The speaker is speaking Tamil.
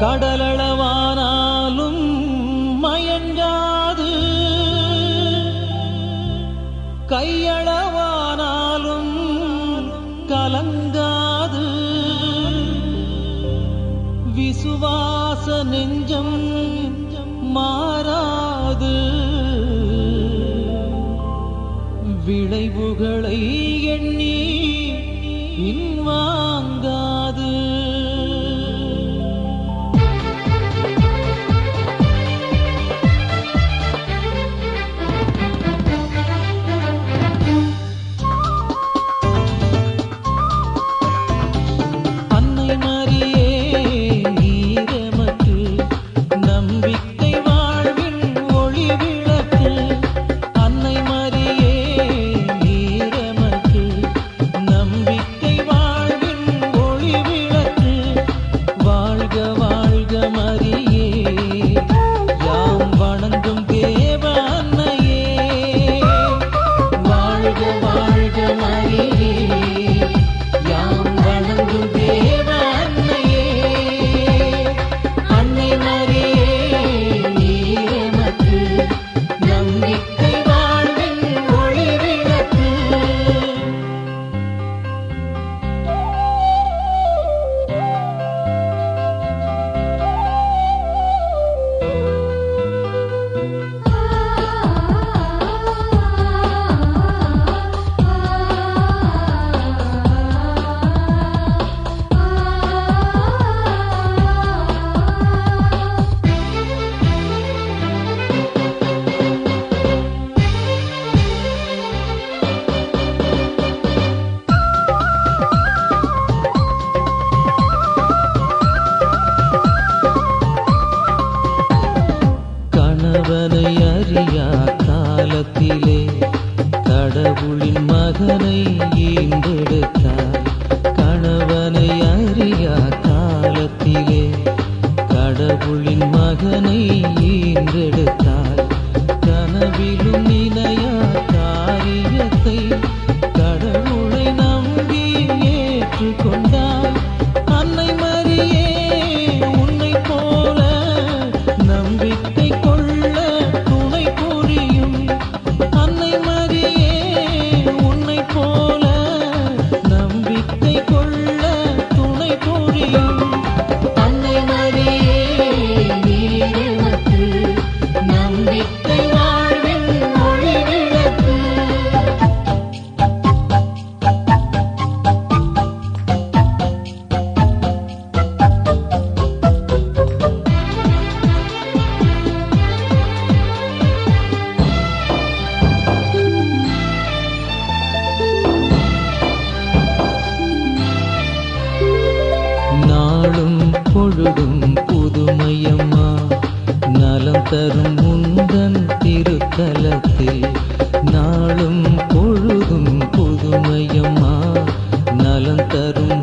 கடலளவானாலும் மயங்காது. கையளவானாலும் கலங்காது. விசுவாச நெஞ்சம் மாறா காலத்திலே கடவுளின் மகனை ஈண்டெடுத்தார் கணவனை அறியா காலத்திலே கடவுளின் மகனை ஈண்டெடுத்தார் கனவிலும் இணையா காரியத்தை நலம் தரும் முந்தன் திருத்தலத்தில் நாளும் பொழுதும் புதுமையம்மா. நலம் தரும்